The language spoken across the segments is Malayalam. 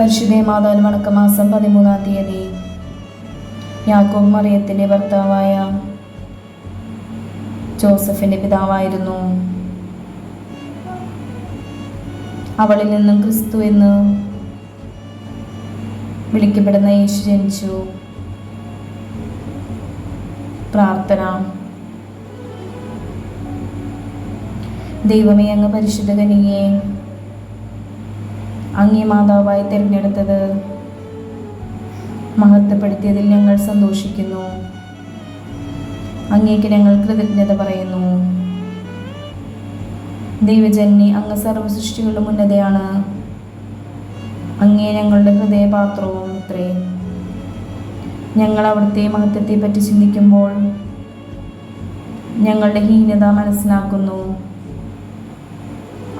പരിശുദ്ധ മാതാവിന് വണക്കമാസം പതിമൂന്നാം തീയതി. യാക്കോബ് മറിയത്തിന്റെ ഭർത്താവായ ജോസഫിന്റെ പിതാവായിരുന്നു. അവളിൽ നിന്നും ക്രിസ്തു എന്ന് വിളിക്കപ്പെടുന്ന യേശു ജനിച്ചു. പ്രാർത്ഥന. ദൈവമേ അങ്ങ് പരിശുദ്ധ കനിയെ അങ്ങേ മാതാവായി തിരഞ്ഞെടുത്തത്. മഹത്വപ്പെടുത്തിയതിൽ ഞങ്ങൾ സന്തോഷിക്കുന്നു. അങ്ങേക്ക് ഞങ്ങൾ കൃതജ്ഞത പറയുന്നു. ദൈവജന്നി അങ്ങ് സർവ സൃഷ്ടികളുടെ ഉന്നതയാണ്. അങ്ങേ ഞങ്ങളുടെ ഹൃദയപാത്രവും ഇത്രേ ഞങ്ങൾ അവിടുത്തെ മഹത്വത്തെ പറ്റി ചിന്തിക്കുമ്പോൾ ഞങ്ങളുടെ ഹീനത മനസ്സിലാക്കുന്നു.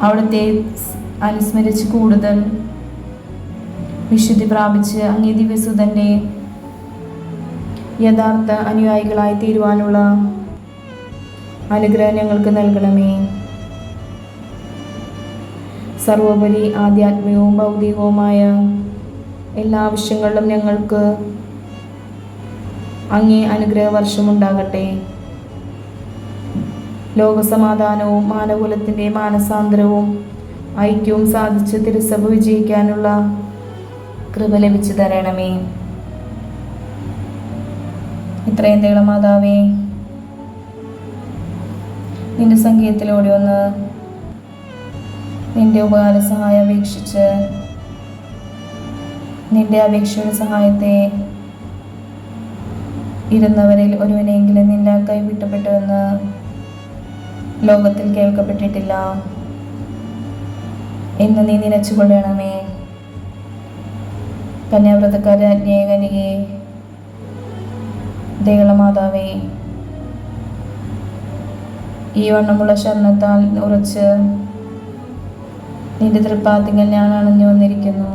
അവിടുത്തെ അനുസ്മരിച്ച് കൂടുതൽ വിശുദ്ധി പ്രാപിച്ച് അങ്ങേ തന്നെ യഥാർത്ഥ അനുയായികളായി തീരുവാനുള്ള അനുഗ്രഹം ഞങ്ങൾക്ക് നൽകണമേ. സർവോപരി ആധ്യാത്മികവും ഭൗതികവുമായ എല്ലാ ആവശ്യങ്ങളിലും ഞങ്ങൾക്ക് അങ്ങേ അനുഗ്രഹ വർഷമുണ്ടാകട്ടെ ലോകസമാധാനവും മാനകുലത്തിന്റെ മാനസാന്തരവും ഐക്യവും സാധിച്ച് തിരുസഭ വിജയിക്കാനുള്ള കൃപ ലഭിച്ചു തരണമേ. ഇത്രയും തേള മാതാവേ നിന്റെ സംഗീതത്തിലൂടെ ഒന്ന് നിന്റെ ഉപകാര സഹായം അപേക്ഷിച്ച് നിന്റെ അപേക്ഷയുടെ സഹായത്തെ ഇരുന്നവരിൽ ഒരുവനെങ്കിലും നിന്നെ കൈവിട്ടപ്പെട്ടുവെന്ന് ലോകത്തിൽ കേൾക്കപ്പെട്ടിട്ടില്ല. എന്ന് നീ നിലച്ചുകൊള്ളണമേ കന്യാവ്രതക്കാരജ്ഞയെ കനികെ ദേവളമാതാവേ ഈ വണ്ണമുള്ള ശരണത്താൽ ഉറച്ച് നിന്റെ തൃപ്പാത്തിങ്ങൾ ഞാൻ അണഞ്ഞു വന്നിരിക്കുന്നു.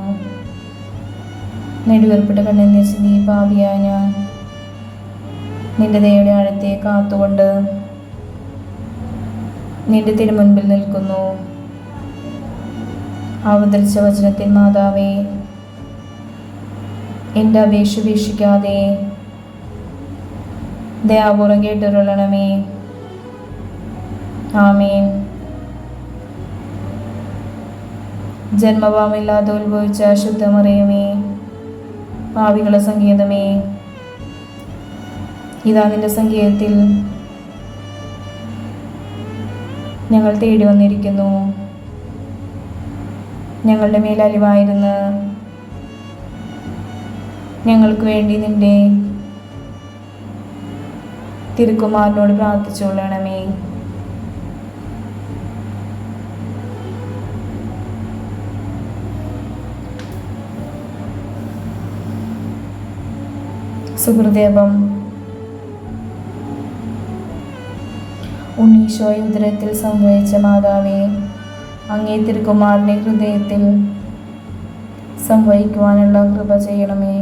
നെടുവേർപ്പിട്ട് കണ്ണെന്നിച്ച് നീ പാപിയായ ഞാൻ. നിന്റെ ദയയുടെ ആഴത്തെ കാത്തുകൊണ്ട് നിന്റെ തിരുമുൻപിൽ നിൽക്കുന്നു. അവതരിച്ച വചനത്തിൽ മാതാവേ എന്റെ അപേക്ഷ വീക്ഷിക്കാതെ ദയാപൂർവം കേട്ടുരുളണമേ. ആമേൻ. ജന്മഭാവമില്ലാതെ ഉത്ഭവിച്ച ശുദ്ധമറിയമേ പാവികളെ സംഗീതമേ ഇതാ നിന്റെ സംഗീതത്തിൽ ഞങ്ങൾ തേടി വന്നിരിക്കുന്നു ഞങ്ങളുടെ മേൽ അലിവായിരുന്ന് ഞങ്ങൾക്ക് വേണ്ടി നിന്റെ തിരുക്കുമാറിനോട് പ്രാർത്ഥിച്ചുകൊള്ളണമേ. സുഹൃദേവം ഉണ്ണീശോയ ഉദരത്തിൽ സംഭവിച്ച മാതാവേ അങ്ങേ തിരുക്കുമാറിന്റെ ഹൃദയത്തിൽ സംവഹിക്കുവാനുള്ള കൃപ ചെയ്യണമേ.